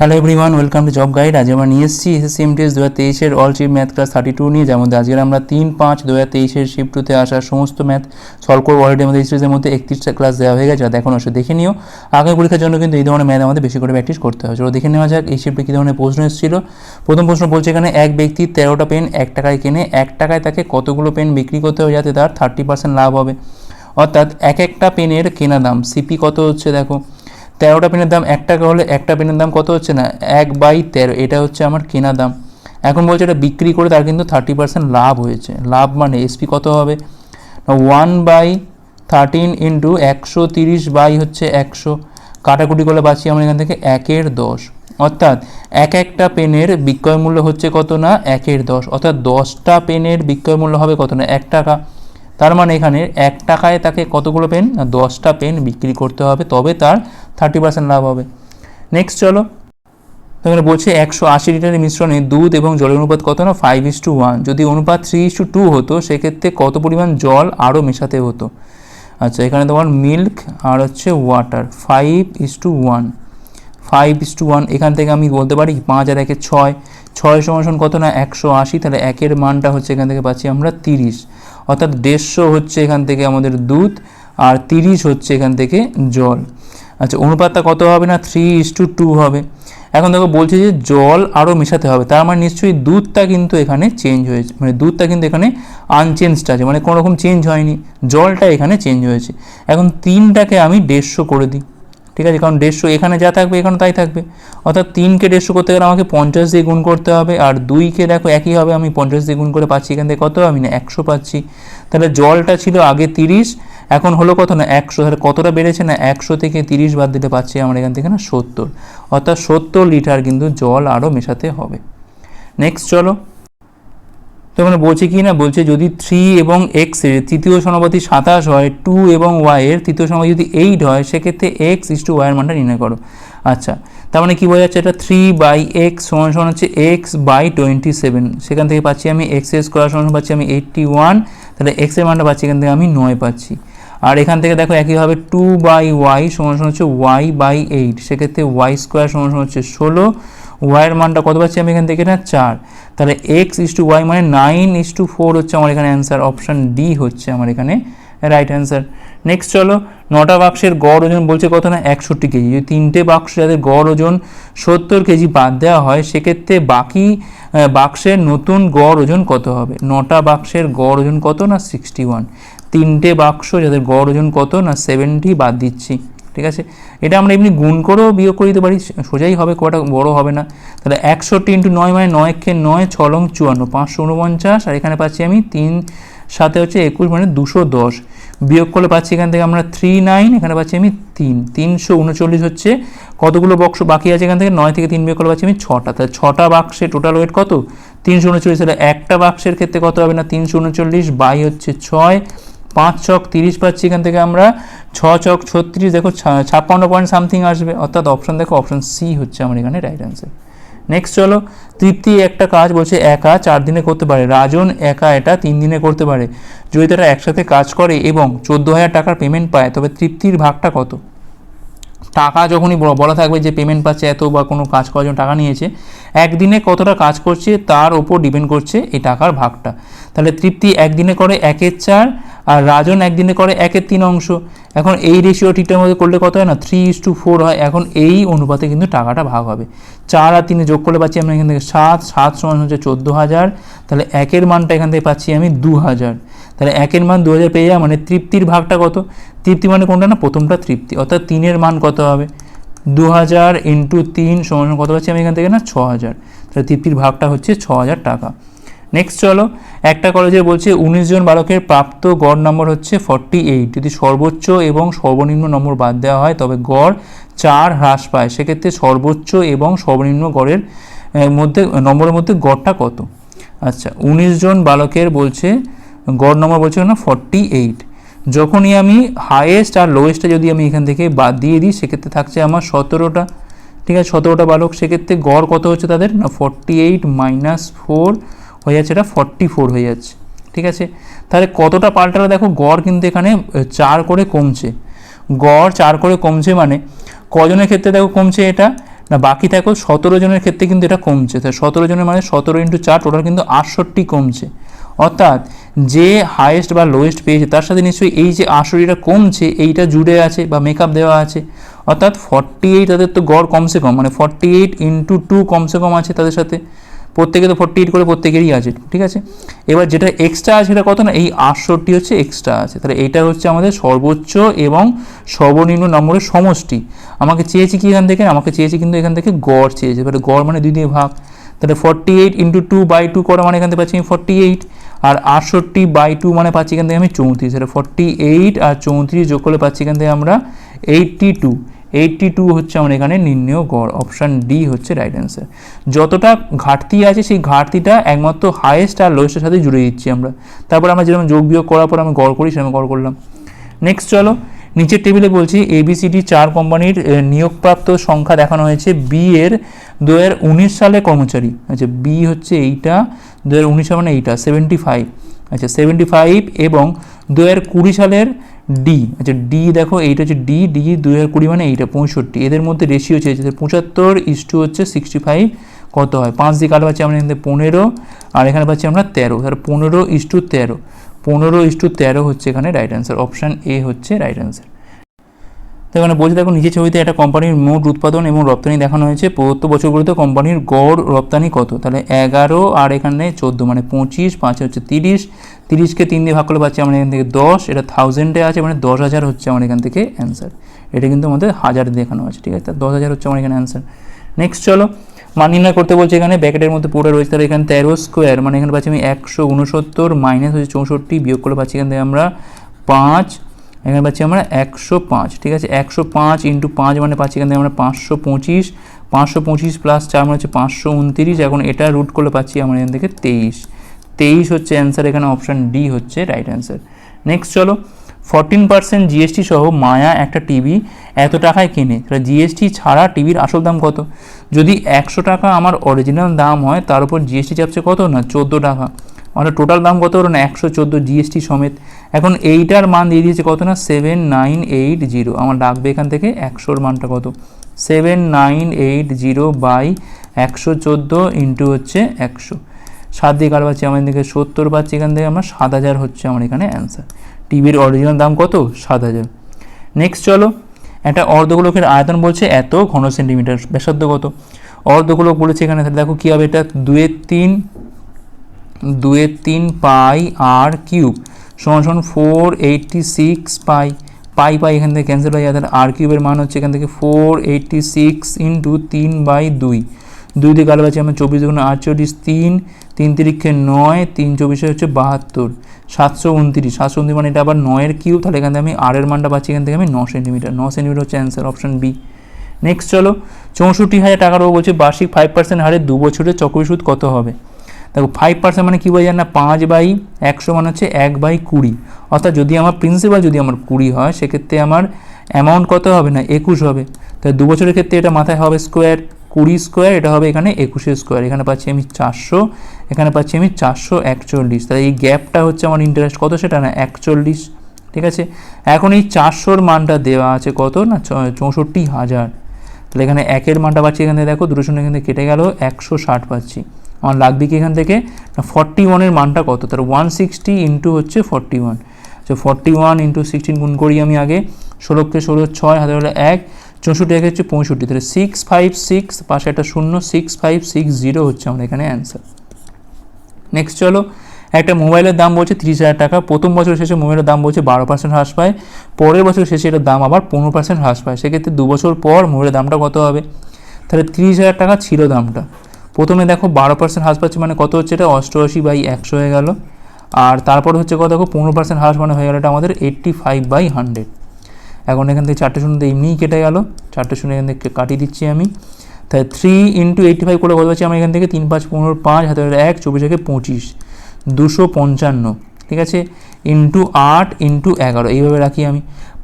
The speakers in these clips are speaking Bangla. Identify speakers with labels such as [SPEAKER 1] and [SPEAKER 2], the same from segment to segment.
[SPEAKER 1] Hello everyone welcome to job guide আজ আমরা নিয়ে এসেছি এসএসসি এমটিএস দু হাজার তেইশের all shift math class thirty two নিয়ে, যার মধ্যে আজকে আমরা তিন পাঁচ দু হাজার তেইশের শিফট টুতে আসা সমস্ত ম্যাথ সলভ করব। অলরেডি আমাদের সিরিজের মধ্যে একত্রিশটা ক্লাস দেওয়া হয়ে গেছে দেখুন অবশ্যই দেখে নিও। আগামী পরীক্ষার জন্য কিন্তু এই ধরনের ম্যাথ আমাদের বেশি করে প্র্যাকটিস করতে হয় চলো দেখে নেওয়া যাক এই শিফটে কী ধরনের প্রশ্ন এসেছিল। প্রথম প্রশ্ন বলছে এখানে, এক ব্যক্তি তেরোটা পেন এক টাকায় কেনে, এক টাকায় তাকে কতগুলো পেন বিক্রি করতে হবে যাতে তার থার্টি পার্সেন্ট লাভ হবে? অর্থাৎ এক একটা পেনের কেনা দাম সিপি কত হচ্ছে দেখো? তেরোটা পেনের দাম, এক টাকা হলে একটা পেনের দাম কত হচ্ছে না? এক বাই তেরো, এটা হচ্ছে আমার কেনা দাম। এখন বলছে এটা বিক্রি করে তার কিন্তু থার্টি পার্সেন্ট লাভ হয়েছে। লাভ মানে এসপি কত হবে? ওয়ান বাই থার্টিন ইন্টু একশো তিরিশ বাই হচ্ছে একশো। কাটাকুটি করলে বাঁচি আমরা এখান থেকে একের দশ। অর্থাৎ এক একটা পেনের বিক্রয় মূল্য হচ্ছে কত না? একের দশ। অর্থাৎ দশটা পেনের বিক্রয় মূল্য হবে কত না? এক টাকা। তার মানে এখানে এক টাকায় তাকে কতগুলো পেন? না, দশটা পেন বিক্রি করতে হবে। তবে তার থার্টি পার্সেন্ট লাভ হবে। নেক্সট চলো তো এখানে বলছে একশো আশি লিটারের মিশ্রণে দুধ এবং জলের অনুপাত কত না? ফাইভ ইস টু ওয়ান যদি অনুপাত থ্রি ইস টু টু হতো, সেক্ষেত্রে কত পরিমাণ জল আরও মেশাতে হতো? আচ্ছা এখানে তোমার মিল্ক আর হচ্ছে water five is to one five is to one এখান থেকে আমি বলতে পারি পাঁচ আর একে ছয়। ছয় সমান কত না? একশো আশি, তাহলে একের মানটা হচ্ছে এখান থেকে পাচ্ছি আমরা তিরিশ। অর্থাৎ দেড়শো হচ্ছে এখান থেকে আমাদের দুধ আর তিরিশ হচ্ছে এখান থেকে জল। আচ্ছা অনুপাতটা কত হবে না? থ্রি ইস টু টু হবে। এখন দেখো, বলছে যে জল আরও মেশাতে হবে। তার মানে নিশ্চয়ই দুধটা কিন্তু এখানে চেঞ্জ হয়েছে। মানে দুধটা কিন্তু এখানে আনচেঞ্জড আছে। মানে কোনো রকম চেঞ্জ হয়নি। জলটা এখানে চেঞ্জ হয়েছে। এখন তিনটাকে আমি দেড়শো করে দিই। ঠিক আছে? কারণ দেড়শো এখানে যা থাকবে, এখানে তাই থাকবে। অর্থাৎ তিনকে দেড়শো করতে গেলে আমাকে পঞ্চাশ দিয়ে গুণ করতে হবে। আর দুইকে দেখো, একই হবে। আমি পঞ্চাশ দিয়ে গুণ করে পাচ্ছি এখান থেকে কত? আমি না, একশো পাচ্ছি। তাহলে জলটা ছিল আগে তিরিশ এখন হলো কত না, একশো, তাহলে কতটা বেড়েছে না, একশো থেকে তিরিশ বাদ দিতে পাচ্ছি আমরা এখান থেকে না, সত্তর। অর্থাৎ সত্তর লিটার কিন্তু জল আরও মেশাতে হবে। নেক্সট চলো। তো মানে বলছে কি না, বলছে যদি থ্রি এবং এক্সের তৃতীয় সমাপতি সাতাশ হয় টু এবং ওয়াই এর তৃতীয় সমাপতি যদি এইট হয়, সেক্ষেত্রে এক্স ইস টু ওয়াইয়ের মানটা নির্ণয় করো। আচ্ছা তার মানে কী বোঝা যাচ্ছে, এটা থ্রি বাই এক্স সমান সমান হচ্ছে এক্স বাই টোয়েন্টি সেভেন সেখান থেকে পাচ্ছি আমি এক্স স্কোয়ার সমান পাচ্ছি আমি এইটটি ওয়ান তাহলে এক্সের মানটা পাচ্ছি এখান থেকে আমি নয় পাচ্ছি। আর এখান থেকে দেখো একইভাবে টু বাই ওয়াই সমান সমান হচ্ছে ওয়াই বাই এইট সেক্ষেত্রে ওয়াই স্কোয়ার সমান সমান হচ্ছে ষোলো। ওয়াইয়ের মানটা কত পাচ্ছি আমি এখান থেকে না? চার। তাহলে এক্স ইস টু ওয়াই মানে নাইন ইস টু ফোর হচ্ছে আমার এখানে অ্যান্সার অপশান ডি হচ্ছে আমার এখানে রাইট অ্যান্সার নেক্সট চলো, নটা বাক্সের গড় ওজন বলছে কত না? একষট্টি কেজি। যদি তিনটে বাক্স যাদের গড় ওজন সত্তর কেজি বাদ দেওয়া হয়, সেক্ষেত্রে বাকি বাক্সের নতুন গড় ওজন কত হবে? নটা বাক্সের গড় ওজন কত না? সিক্সটি ওয়ান তিনটে বাক্স যাদের গড় ওজন কত না সেভেন্টি বাদ দিচ্ছি, ঠিক আছে? এটা আমরা এমনি গুণ করেও বিয়োগ করে দিতে পারি, সোজাই হবে কটা বড় হবে না। তাহলে একষট্টি ইন্টু নয় মানে নয় কে নয় ছলং চুয়ান্ন, পাঁচশো উনপঞ্চাশ আর এখানে পাচ্ছি আমি তিন সাথে হচ্ছে একুশ মানে দুশো দশ। বিয়োগ করলে পাচ্ছি এখান থেকে আমরা থ্রি নাইন এখানে পাচ্ছি আমি তিন, তিনশো উনচল্লিশ হচ্ছে কতগুলো বক্স বাকি আছে এখান থেকে? নয় থেকে তিন বিয়োগ করলে পাচ্ছি আমি ছটা। তাহলে ছটা বাক্সে টোটাল ওয়েট কত? তিনশো উনচল্লিশ, তাহলে একটা বাক্সের ক্ষেত্রে কত হবে না? তিনশো উনচল্লিশ বাই হচ্ছে ছয় পাঁচ ছক তিরিশ পাচ্ছি এখান থেকে আমরা, ছ ছক ছত্রিশ, দেখো ছাপ্পান্ন পয়েন্ট সামথিং আসবে। অর্থাৎ অপশন দেখো অপশন সি হচ্ছে আমার এখানে রাইট অ্যান্সার নেক্সট চলো, তৃপ্তি একটা কাজ বলছে, একা চার দিনে করতে পারে। রাজন একা এটা তিন দিনে করতে পারে। যদি তারা একসাথে কাজ করে এবং চোদ্দ হাজার টাকার পেমেন্ট পায়, তবে তৃপ্তির ভাগটা কত? টাকা যখনই বলা থাকবে যে পেমেন্ট পাচ্ছে এত বা কোনো কাজ করার জন্য টাকা নিয়েছে, একদিনে কতটা কাজ করছে তার ওপর ডিপেন্ড করছে এই টাকার ভাগটা। তাহলে তৃপ্তি একদিনে করে একের চার আর রাজন একদিনে করে একের তিন অংশ। এখন এই রেশিও ঠিকঠাক মতো করলে কত হয় না? থ্রি ইস টু ফোর হয়। এখন এই অনুপাতে কিন্তু টাকাটা ভাগ হবে। চার আর তিনে যোগ করলে পাচ্ছি আমরা এখান থেকে সাত। সাত সমান হচ্ছে চোদ্দ হাজার তাহলে একের মানটা এখান থেকে পাচ্ছি আমি দু হাজার তাহলে একের মান দু হাজার পেয়ে যাওয়া মানে তৃপ্তির ভাগটা কত? তৃপ্তি মানে কোনটা না? প্রথমটা তৃপ্তি। অর্থাৎ তিনের মান কত হবে? দু হাজার ইন্টু তিন সমান কত পাচ্ছি আমি এখান থেকে না? ছ হাজার তাহলে তৃপ্তির ভাগটা হচ্ছে ছ হাজার টাকা। নেক্সট চলো, একটা কলেজে বলছে উনিশ জন বালকের প্রাপ্ত গড় নম্বর হচ্ছে ফর্টি এইট যদি সর্বোচ্চ এবং সর্বনিম্ন নম্বর বাদ দেওয়া হয়, তবে গড় চার হ্রাস পায়। সেক্ষেত্রে সর্বোচ্চ এবং সর্বনিম্ন গড়ের মধ্যে, নম্বরের মধ্যে গড়টা কত? আচ্ছা উনিশ জন বালকের বলছে, গড় নম্বর বলছে না ফর্টি এইট যখনই আমি হায়েস্ট আর লোয়েস্টটা যদি আমি এখান থেকে বাদ দিয়ে দিই, সেক্ষেত্রে থাকছে আমার সতেরোটা। ঠিক আছে, সতেরোটা বালক, সেক্ষেত্রে গড় কত হচ্ছে তাদের? না ফর্টি এইট মাইনাস ফোর হয়ে যাচ্ছে, এটা ফর্টি ফোর হয়ে যাচ্ছে, ঠিক আছে? তাহলে কতটা পাল্টালো? দেখো, গড় কিন্তু এখানে চার করে কমছে। গড় চার করে কমছে মানে কজনের ক্ষেত্রে দেখো কমছে এটা, না, বাকি দেখো সতেরো জনের ক্ষেত্রে কিন্তু এটা কমছে। তাই সতেরো জনের মানে সতেরো ইন্টু চার টোটাল কিন্তু আটষট্টি কমছে। অর্থাৎ যে হায়েস্ট বা লোয়েস্ট পেয়েছে, তার সাথে নিশ্চয়ই এই যে আটষট্টিটা কমছে, এইটা জুড়ে আছে বা মেকআপ দেওয়া আছে। অর্থাৎ ফর্টি এইট তাদের তো গড় কমসে কম মানে ফর্টি এইট ইন্টু টু কমসে কম আছে তাদের সাথে। প্রত্যেকে তো ফর্টি এইট করে প্রত্যেকেরই আছে, ঠিক আছে? এবার যেটা এক্সট্রা আছে সেটা কত না? এই আটষট্টি হচ্ছে এক্সট্রা আছে। তাহলে এটা হচ্ছে আমাদের সর্বোচ্চ এবং সর্বনিম্ন নম্বরের সমষ্টি। আমাকে চেয়েছি কি এখান থেকে? আমাকে চেয়েছি কিন্তু এখান থেকে গড় চেয়েছে। এবারে গড় মানে দুই দিয়ে ভাগ। তাহলে forty eight into two by two করা মানে এখান থেকে পাচ্ছি আমি ফর্টি এইট আর আটষট্টি বাই টু মানে পাচ্ছি এখান থেকে আমি চৌত্রিশ। তাহলে ফর্টি এইট আর চৌত্রিশ যোগ করলে পাচ্ছি এখান থেকে আমরা এইটটি টু এইটটি টু হচ্ছে আমার এখানে নির্ণয় গড় অপশান ডি হচ্ছে রাইট অ্যান্সার যতটা ঘাটতি আছে সেই ঘাটতিটা একমাত্র হায়েস্ট আর লোয়েস্টের সাথে জুড়ে দিচ্ছি আমরা। তারপর আমরা যেরকম যোগ বিয়োগ করার পর আমি গড় করি সেরকম গড় করলাম। নেক্সট চলো, নিচের টেবিলে বলছি এবিসিডি চার কোম্পানির নিয়োগপ্রাপ্ত সংখ্যা দেখানো হয়েছে। বি এর দু উনিশ সালে কর্মচারী। আচ্ছা বি হচ্ছে এইটা দু হাজার উনিশ মানে এইটা সেভেন্টি ফাইভ আচ্ছা সেভেন্টি ফাইভ এবং দু হাজার কুড়ি সালের ডি আচ্ছা ডি দেখো, এইটা হচ্ছে ডি ডি দুই হাজার কুড়ি মানে এইটা, পঁয়ষট্টি। এদের মধ্যে রেশিও চেয়েছে পঁচাত্তর ইস টু হচ্ছে সিক্সটি ফাইভ কত হয়? পাঁচ দিয়ে কাটা পাচ্ছি আমরা এখানে পনেরো, আর এখানে পাচ্ছি আমরা তেরো। তাহলে পনেরো ইস্টু তেরো। পনেরো ইস টু তেরো হচ্ছে এখানে রাইট অ্যান্সার অপশান এ হচ্ছে রাইট অ্যান্সার তো এখানে বলছে, দেখো নিচের ছবিতে একটা কোম্পানির মোট উৎপাদন এবং রপ্তানি দেখানো হয়েছে। প্রদত্ত বছরগুলিতে কোম্পানির গড় রপ্তানি কত? তাহলে এগারো আর এখানে চোদ্দ মানে পঁচিশ, পাঁচে হচ্ছে তিরিশ। তিরিশকে তিন দিয়ে ভাগ করলে পাচ্ছি আমরা এখান থেকে দশ, এটা থাউজেন্ডে আছে মানে দশ হাজার হচ্ছে আমার এখান থেকে অ্যান্সার এটা কিন্তু আমাদের হাজার দেখানো আছে, ঠিক আছে? তা দশ হাজার হচ্ছে আমার এখানে অ্যান্সার নেক্সট চলো, মান নির্ণয় করতে বলছে এখানে ব্যাকেটের মধ্যে পুরো রয়েছে, তাহলে এখানে তেরো স্কোয়ার মানে এখানে পাচ্ছি আমি একশো উনসত্তর মাইনাস হচ্ছে চৌষট্টি, বিয়োগ করে পাচ্ছি এখান থেকে আমরা পাঁচ এখানে পাচ্ছি আমরা একশো পাঁচ, ঠিক আছে? একশো পাঁচ ইন্টু পাঁচ মানে পাচ্ছি এখান থেকে আমরা পাঁচশো পঁচিশ পাঁচশো পঁচিশ প্লাস চার মানে হচ্ছে পাঁচশো উনতিরিশ, এখন এটা রুট করলে পাচ্ছি আমরা এখান থেকে তেইশ। তেইশ হচ্ছে অ্যান্সার এখানে অপশান ডি হচ্ছে রাইট অ্যান্সার নেক্সট চলো ফরটিন পার্সেন্ট জিএসটি সহ মায়া একটা টিভি এত টাকায় কিনে, তাহলে জিএসটি ছাড়া টিভির আসল দাম কত? যদি একশো টাকা আমার অরিজিনাল দাম হয়, তার উপর জিএসটি চাপছে কত না? চোদ্দ টাকা। মানে টোটাল দাম কত হলো না একশো চোদ্দ জিএসটি সমেত। এখন এইটার মান দিয়ে দিয়েছে কত না? সেভেন নাইন এইট জিরো আমার ডাকবে এখান থেকে একশোর মানটা কত? Seven nine eight zero by একশো চোদ্দ ইন্টু হচ্ছে একশো। সাত দিয়ে কার পাচ্ছি? আমার দিকে সত্তর পাচ্ছি এখান থেকে আমার, সাত হাজার হচ্ছে আমার এখানে অ্যান্সার টিভির অরিজিনাল দাম কত? সাত হাজার। নেক্সট চলো, একটা অর্ধগোলকের আয়তন বলছে এত, ঘন সেন্টিমিটার ব্যাসার্ধ কত? অর্ধগোলক বলেছে এখানে দেখো কী হবে? এটা দুয়ের তিন দুয়ের তিন পাই আর কিউব, সমান সমান four eighty six pi. Pi pi এখান থেকে ক্যান্সেল হয়ে যায়, তাহলে আর কিউবের মান হচ্ছে এখান থেকে ফোর এইটটি সিক্স ইন্টু তিন বাই দুই। দুই দিয়ে কালো আছে আমার চব্বিশ দুগুণ আটচল্লিশ, তিন তিন তিরিক্ষে নয়, তিন চব্বিশে হচ্ছে বাহাত্তর, সাতশো উনত্রিশ। সাতশো উনত্রিশ মানে এটা আবার নয়ের কিউব, তাহলে এখান থেকে আমি আরের মানটা পাচ্ছি এখান থেকে আমি ন সেন্টিমিটার। ন সেন্টিমিটার হচ্ছে অ্যান্সার অপশন বি নেক্সট চলো, চৌষট্টি হাজার টাকার ও বলছে, বার্ষিক ফাইভ পার্সেন্ট হারে দু বছরের চক্রবৃদ্ধি সুদ কত হবে? দেখো ফাইভ পার্সেন্ট মানে কী বোঝায় না? পাঁচ বাই একশো মানে হচ্ছে এক বাই কুড়ি। অর্থাৎ যদি আমার প্রিন্সিপাল যদি আমার কুড়ি হয়, সেক্ষেত্রে আমার অ্যামাউন্ট কত হবে না? একুশ হবে। তাই দু বছরের ক্ষেত্রে এটা মাথায় হবে স্কোয়ার কুড়ি স্কোয়ার এটা হবে এখানে একুশের স্কোয়ার এখানে পাচ্ছি আমি চারশো, এখানে পাচ্ছি আমি চারশো একচল্লিশ। তাহলে এই গ্যাপটা হচ্ছে আমার ইন্টারেস্ট কত? সেটা না, একচল্লিশ। ঠিক আছে? এখন এই চারশোর মানটা দেওয়া আছে কত? না চৌষট্টি হাজার। তাহলে এখানে একের মানটা পাচ্ছি এখানে, দেখো, দুটো শূন্য এখান কেটে গেল, একশো ষাট পাচ্ছি। আমার লাগবে কি এখান থেকে ফর্টি ওয়ানের মানটা কত? তাহলে ওয়ান সিক্সটি ইন্টু হচ্ছে ফর্টি ওয়ান তো ফর্টি ওয়ান ইন্টু সিক্সটিন গুণ করি আমি আগে, ষোলোকে ষোলো ছয়, হাতে হলো এক, চৌষট্টি একে হচ্ছে পঁয়ষট্টি। তাহলে সিক্স ফাইভ সিক্স পাশে একটা শূন্য সিক্স ফাইভ সিক্স জিরো হচ্ছে আমার এখানে অ্যান্সার নেক্সট চলো, একটা মোবাইলের দাম বলছে তিরিশ হাজার টাকা। প্রথম বছর শেষে মোবাইলের দাম বলছে বারো পার্সেন্ট হ্রাস পায়। পরের বছর শেষে এটার দাম আবার পনেরো পার্সেন্ট হ্রাস পায়। সেক্ষেত্রে দু বছর পর মোবাইলের দামটা কত হবে? তাহলে তিরিশ হাজার টাকা ছিল দামটা। প্রথমে দেখো বারো পার্সেন্ট হ্রাস পাচ্ছে মানে কত হচ্ছে এটা? অষ্টআশি বাই একশো হয়ে গেল। আর তারপর হচ্ছে কত? দেখো পনেরো পার্সেন্ট হ্রাস মানে হয়ে গেল এটা আমাদের এইট্টি ফাইভ বাই হান্ড্রেড এখন এখান থেকে চারটে শূন্য এমনিই কেটে গেল। চারটে শূন্য এখান থেকে কাটিয়ে দিচ্ছি আমি। তাই থ্রি ইন্টু এইটটি ফাইভ করে কত পাচ্ছি? আমি এখান থেকে তিন পাঁচ, পনেরো, পাঁচ হাতে এক, চব্বিশ থেকে পঁচিশ। দুশো পঞ্চান্ন। ঠিক আছে? ইন্টু আট ইন্টু এগারো। এইভাবে রাখি আমি।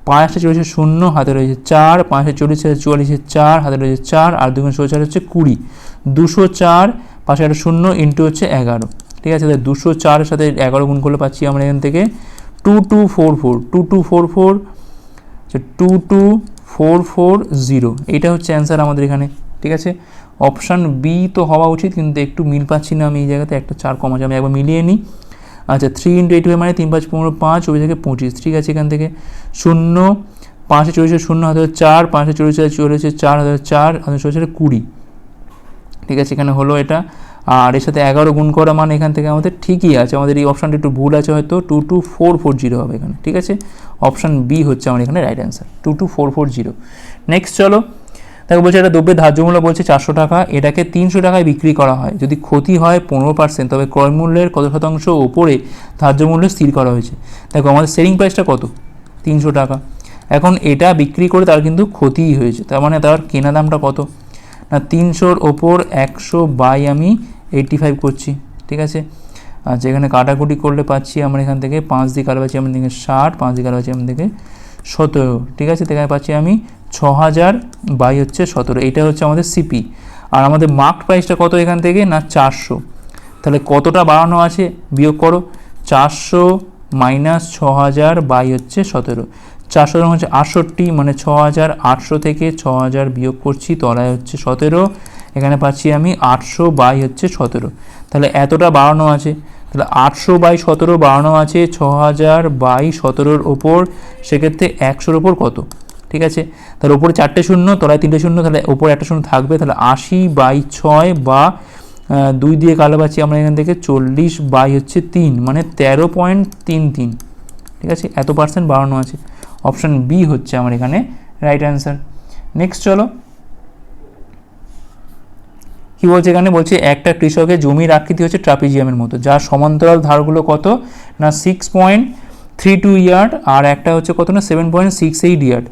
[SPEAKER 1] পাঁচটা চল্লিশে শূন্য, হাতে রয়েছে চার, পাঁচটা চল্লিশে চুয়াল্লিশে চার, হাতে রয়েছে চার, আর দুগুণ চার হচ্ছে কুড়ি। দুশো চার পাশে একটা শূন্য ইন্টু হচ্ছে এগারো। ঠিক আছে, তাহলে দুশো চারের সাথে এগারো গুণ করলে পাচ্ছি আমরা এখান থেকে two two four four two two four four two two four four zero এইটা হচ্ছে অ্যান্সার আমাদের এখানে, ঠিক আছে? অপশান বি তো হওয়া উচিত, কিন্তু একটু মিল পাচ্ছি না আমি এই জায়গাতে, একটা চার কম আছে আমি একবার মিলিয়ে নিই। আচ্ছা থ্রি ইন্টু এইট মানে তিন পাঁচ পনেরো পাঁচ ওই থেকে পঁচিশ, ঠিক আছে এখান থেকে? শূন্য, পাঁচে চল্লিশে শূন্য, হাতে চার, পাঁচে চল্লিশে চল্লিশে চার, হাতে চার, হাতে চল্লিশে কুড়ি। ঠিক আছে, এখানে হলো এটা। আর এর সাথে এগারো গুণ করা মানে এখান থেকে আমাদের ঠিকই আছে, আমাদের এই অপশানটা একটু ভুল আছে হয়তো two two four four zero হবে এখানে, ঠিক আছে? অপশান বি হচ্ছে আমার এখানে right answer two two four four zero next চলো দেখো বলছে, এটা দ্রব্যের ধার্য মূল্য বলছে চারশো টাকা। এটাকে তিনশো টাকায় বিক্রি করা হয়। যদি ক্ষতি হয় পনেরো পার্সেন্ট তবে ক্রয় মূল্যের কত শতাংশ ওপরে ধার্য মূল্য স্থির করা হয়েছে। দেখো, আমাদের সেলিং প্রাইসটা কত? তিনশো টাকা। এখন এটা বিক্রি করে তার কিন্তু ক্ষতিই হয়েছে। তার মানে তার কেনা দামটা কত? না, তিনশোর ওপর একশো বাই আমি এইটটি ফাইভ করছি। ঠিক আছে? আর যেখানে কাটাকুটি করলে পাচ্ছি আমরা এখান থেকে পাঁচ দিয়ে কাটা পাচ্ছি আমার থেকে ষাট, পাঁচ দিয়ে কাটা পাচ্ছি আমার থেকে সতেরো। ঠিক আছে? এখানে পাচ্ছি আমি ছ হাজার বাই হচ্ছে সতেরো এটা হচ্ছে আমাদের সিপি আর আমাদের মার্ক প্রাইসটা কত এখান থেকে? না, চারশো। তাহলে কতটা বাড়ানো আছে? বিয়োগ করো, চারশো মাইনাস ছ হাজার বাই হচ্ছে সতেরো। চারশো হচ্ছে আটষট্টি মানে ছ হাজার আটশো থেকে ছ হাজার বিয়োগ করছি, তলায় হচ্ছে সতেরো। এখানে পাচ্ছি আমি আটশো বাই হচ্ছে সতেরো। তাহলে এতটা বাড়ানো আছে। তাহলে আটশো বাই সতেরো বাড়ানো আছে ছ হাজার বাই সতেরোর ওপর। সেক্ষেত্রে একশোর ওপর কত? ঠিক আছে? তাহলে ওপরে চারটে শূন্য, তলায় তিনটে শূন্য, তাহলে ওপরে একটা শূন্য থাকবে, তাহলে আশি বাই ছয় বা দুই দিয়ে কালো পাচ্ছি আমরা এখান থেকে চল্লিশ বাই হচ্ছে তিন মানে তেরো পয়েন্ট তিন তিন। ঠিক আছে? এত পার্সেন্ট বাড়ানো আছে। অপশান বি হচ্ছে আমার এখানে রাইট অ্যান্সার নেক্সট চলো। কি বলছে এখানে? বলছে একটা কৃষকের জমির আকৃতি হচ্ছে ট্রাপিজিয়ামের মতো, যার সমান্তরাল ধারগুলো কত? না six point three two yard আর একটা হচ্ছে কত না? Seven point six eight yard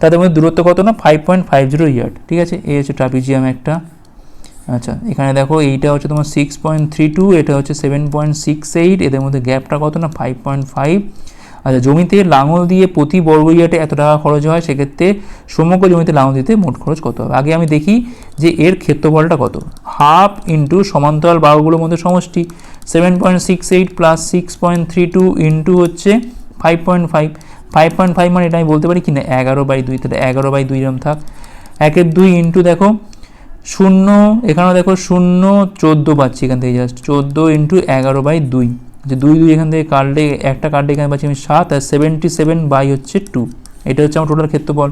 [SPEAKER 1] তাদের মধ্যে দূরত্ব কত না? Five point five zero yard ঠিক আছে? এই হচ্ছে ট্রাপিজিয়াম একটা। আচ্ছা এখানে দেখো এইটা হচ্ছে তোমার সিক্স পয়েন্ট থ্রি টু এটা হচ্ছে সেভেন পয়েন্ট সিক্স এইট এদের মধ্যে গ্যাপটা কত না? ফাইভ পয়েন্ট ফাইভ আচ্ছা জমিতে লাঙল দিয়ে প্রতি বর্গ ইয়ার্ডে এত টাকা খরচ হয়, সেক্ষেত্রে সমগ্র জমিতে লাঙল দিতে মোট খরচ কত হবে? আগে আমি দেখি যে এর ক্ষেত্রফলটা কত। হাফ ইন্টু সমান্তরাল বাহুগুলোর মধ্যে সমষ্টি seven point six eight plus six point three two into হচ্ছে five point five five point five মানে এটা আমি বলতে পারি কি না? এগারো বাই দুই, তাহলে এগারো বাই দুই এরম থাক। একের দুই ইন্টু দেখো, শূন্য, এখানেও দেখো শূন্য, চোদ্দ পাচ্ছি এখান থেকে জাস্ট চোদ্দ ইন্টু এগারো বাই দুই। যে দুই দুই এখান থেকে কাটলে একটা কাটলে এখানে পাচ্ছি আমি সাত আর সেভেন্টি সেভেন বাই হচ্ছে টু এটা হচ্ছে আমার টোটাল ক্ষেত্রফল।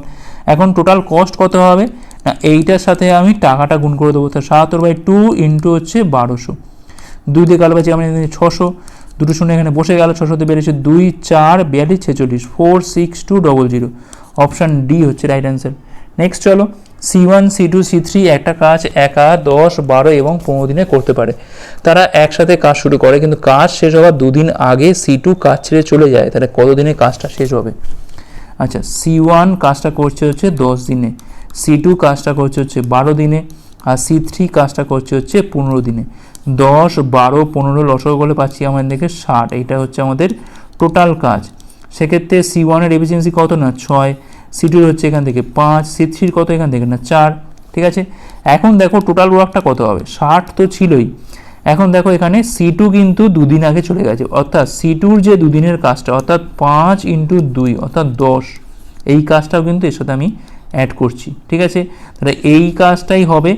[SPEAKER 1] এখন টোটাল কস্ট কত হবে? না, এইটার সাথে আমি টাকাটা গুণ করে দেবো। তো সাতাত্তর বাই টু ইন্টু হচ্ছে বারোশো। দুই দিয়ে কালো পাচ্ছি আমি ছশো। দুটো শূন্য এখানে বসে গেল, ছশোতে বেরিয়েছে দুই, চার, বিয়াল্লিশ, ছেচল্লিশ four six two double zero option D হচ্ছে রাইট অ্যান্সার নেক্সট চলো। C one C two C three একটা কাজ একা দশ, বারো এবং পনেরো দিনে করতে পারে। তারা একসাথে কাজ শুরু করে, কিন্তু কাজ শেষ হওয়ার দুদিন আগে সি টু কাজ ছেড়ে চলে যায়। তাহলে কত দিনে কাজটা শেষ হবে? আচ্ছা সি ওয়ান কাজটা করছে হচ্ছে দশ দিনে। সি টু কাজটা করছে হচ্ছে বারো দিনে। আর সি থ্রি কাজটা করছে হচ্ছে পনেরো দিনে। দশ, বারো, পনেরো লসক করলে পাচ্ছি আমাদের থেকে ষাট। এইটা হচ্ছে আমাদের টোটাল কাজ। সেক্ষেত্রে সি ওয়ানের এফিসিয়েন্সি কত না? ছয়। সি টুর হচ্ছে এখান থেকে পাঁচ সি থ্রির কত এখান থেকে? না, চার, ঠিক আছে? এখন দেখো টোটাল ওয়ার্কটা কত হবে? ষাট তো ছিলই। এখন দেখো এখানে সি টু কিন্তু দুদিন আগে চলে গেছে। অর্থাৎ সি টুর যে দুদিনের কাজটা, অর্থাৎ পাঁচ ইন্টু দুই, অর্থাৎ দশ, এই কাজটাও কিন্তু এর সাথে আমি অ্যাড করছি, ঠিক আছে? তাহলে এই কাজটাই হবে।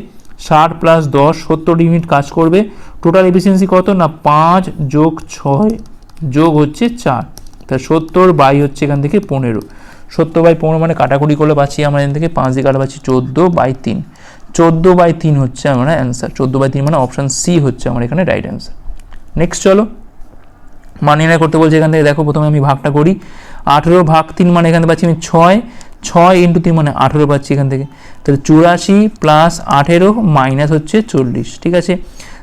[SPEAKER 1] ষাট প্লাস দশ, সত্তর ইউনিট কাজ করবে। টোটাল এফিসিয়েন্সি কত? না, পাঁচ যোগ ছয় যোগ হচ্ছে চার। তা সত্তর বাই হচ্ছে এখান থেকে পনেরো। সত্তর বাই পনেরো মানে কাটাকুটি করলে পাচ্ছি আমরা এখান থেকে পাঁচ দিয়ে কাটা পাচ্ছি চোদ্দ বাই তিন। চোদ্দ বাই তিন হচ্ছে আমার অ্যান্সার চোদ্দ বাই তিন মানে অপশান সি হচ্ছে আমার এখানে রাইট অ্যান্সার নেক্সট চলো। মান নির্ণয় করতে বলছে এখান থেকে, দেখো প্রথমে আমি ভাগটা করি। আঠেরো ভাগ তিন মানে এখানে পাচ্ছি আমি ছয়। ছয় ইন্টু তিন মানে আঠেরো পাচ্ছি এখান থেকে। তাহলে চুরাশি প্লাস আঠেরো মাইনাস হচ্ছে চল্লিশ, ঠিক আছে?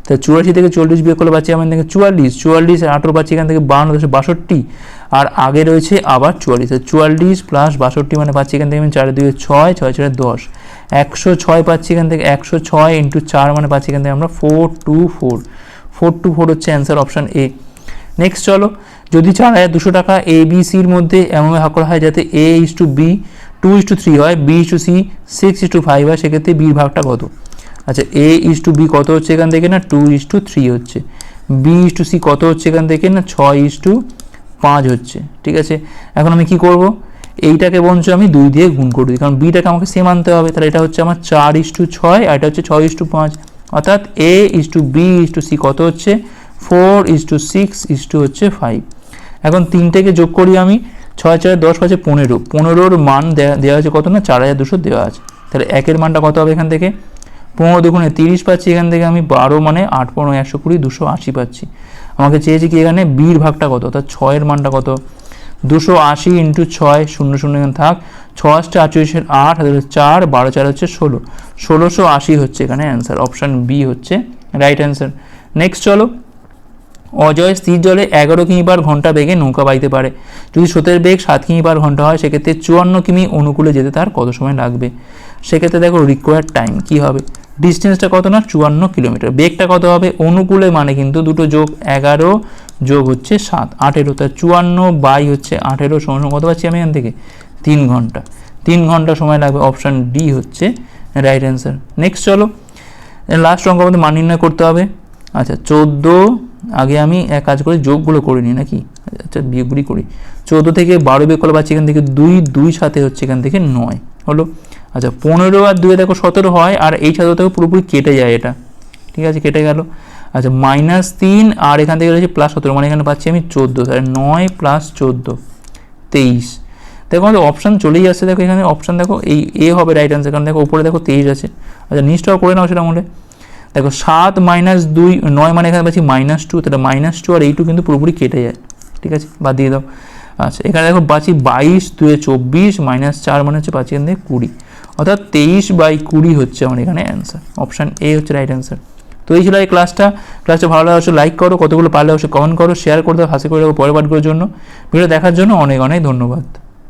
[SPEAKER 1] তাহলে চুরাশি থেকে চল্লিশ বিয়োগ করলে পাচ্ছি আমার থেকে চুয়াল্লিশ চুয়াল্লিশ আর আঠেরো পাচ্ছি এখান থেকে বান্ন দশে বাষট্টি। আর আগে রয়েছে আবার চুয়াল্লিশ চুয়াল্লিশ প্লাস বাষট্টি মানে পাচ্ছি এখান থেকে আমি দুই ছয় ছয় ছয় দশ। একশো ছয় পাচ্ছি এখান থেকে, একশো ছয় ইন্টু চার মানে পাচ্ছি এখান থেকে আমরা four two four four two four হচ্ছে অ্যান্সার অপশান এ নেক্সট চলো, যদি চার হাজার দুশো টাকা এ বি সির মধ্যে এমনভাবে ভাগ করা হয় যাতে A is to B two is to three হয় B is to C six is to five হয়, সেক্ষেত্রে বির ভাগটা কত? আচ্ছা এ ইস টু বি কত হচ্ছে এখান থেকে না টু ইস টু থ্রি হচ্ছে বি ইস টু সি কত হচ্ছে এখান থেকে না ছয় ইস টু পাঁচ হচ্ছে ঠিক আছে এখন আমি কি করব এইটাকে বঞ্চ আমি দুই দিয়ে গুণ করে দিই কারণ বিটাকে আমাকে সেম আনতে হবে তাহলে এটা হচ্ছে আমার চার ইস টু ছয় আর এটা হচ্ছে ছয় ইস টু পাঁচ অর্থাৎ A is to B is to C কত হচ্ছে four is to six is to হচ্ছে ফাইভ এখন তিনটেকে যোগ করি আমি ছয় চার দশ পাঁচে পনেরো পনেরোর মান দেওয়া আছে কত না চার হাজার দুশো দেওয়া আছে তাহলে একের মানটা কত হবে এখান থেকে পনেরো দুগুণে তিরিশ পাচ্ছি, এখান থেকে আমি বারো মানে আট পনেরো, একশো কুড়ি, দুশো আশি পাচ্ছি। আমাকে চেয়েছি কি এখানে বির ভাগটা কত? অর্থাৎ ছয়ের মানটা কত? দুশো আশি ইন্টু ছয়, শূন্য শূন্য, এখানে থাক। ছ আটটা আটচল্লিশের আট হাজার চার, বারো, চার হচ্ছে ষোলো। ষোলোশো আশি হচ্ছে এখানে অ্যান্সার অপশান বি হচ্ছে রাইট অ্যান্সার নেক্সট চলো। অজয় স্থির জলে এগারো কিমি পার ঘণ্টা বেগে নৌকা বাইতে পারে। যদি স্রোতের বেগ সাত কিমি পার ঘণ্টা হয়, সেক্ষেত্রে চুয়ান্ন কিমি অনুকূলে যেতে তার কত সময় লাগবে? সেক্ষেত্রে দেখো রিকোয়ার্ড টাইম কি হবে? ডিস্টেন্সটা কত না? চুয়ান্ন কিলোমিটার। বেগটা কত হবে? অনুকূলে মানে কিন্তু দুটো যোগ এগারো যোগ হচ্ছে সাত। আঠেরো তা চুয়ান্ন বাই হচ্ছে আঠেরো সময় কত পাচ্ছি আমি এখান থেকে? তিন ঘণ্টা। তিন ঘণ্টা সময় লাগবে। অপশান ডি হচ্ছে রাইট অ্যান্সার নেক্সট চলো। লাস্ট অঙ্ক আমাদের মান নির্ণয় করতে হবে। আচ্ছা চোদ্দ, আগে আমি এক কাজ করে, যোগগুলো করে নিই নাকি? আচ্ছা বিয়োগগুলি করি। চোদ্দ থেকে বারো বিয়োগ করলে পাচ্ছি এখান থেকে দুই দুই সাথে হচ্ছে এখান থেকে নয়। হলো? আচ্ছা পনেরো আর দুয়ে দেখো সতেরো হয়, আর এই সাথে থেকে পুরোপুরি কেটে যায় এটা। ঠিক আছে, কেটে গেল। আচ্ছা মাইনাস তিন, আর এখান থেকে রয়েছে প্লাস সতেরো মানে এখানে পাচ্ছি আমি চোদ্দ, তাহলে নয় প্লাস চোদ্দ, তেইশ। দেখো আমাদের অপশান চলেই আসছে, দেখো এখানে অপশান দেখো, এই এ হবে রাইট অ্যান্সার কারণ দেখো উপরে দেখো তেইশ আছে। আচ্ছা নিচটাও করে নাও সেটা মনে দেখো, সাত মাইনাস দুই, নয় মানে এখানে পাচ্ছি মাইনাস টু তাহলে মাইনাস টু আর এই টু কিন্তু পুরোপুরি কেটে যায়। ঠিক আছে, বাদ দিয়ে দাও। আচ্ছা এখানে দেখো পাচ্ছি বাইশ, দুয়ে চব্বিশ মাইনাস চার মানে হচ্ছে পাচ্ছি এখান থেকে কুড়ি। অর্থাৎ তেইশ বাই কুড়ি হচ্ছে আমার এখানে অ্যান্সার অপশান এ হচ্ছে রাইট অ্যান্সার তো এই ছিল এই ক্লাসটা ক্লাসটা ভালো লাগে অবশ্যই লাইক করো, কতগুলো পারলে অবশ্যই কমেন্ট করো শেয়ার করে দাও, হাসি করে দেবো পরের পাঠগুলোর জন্য। ভিডিও দেখার জন্য অনেক অনেক ধন্যবাদ।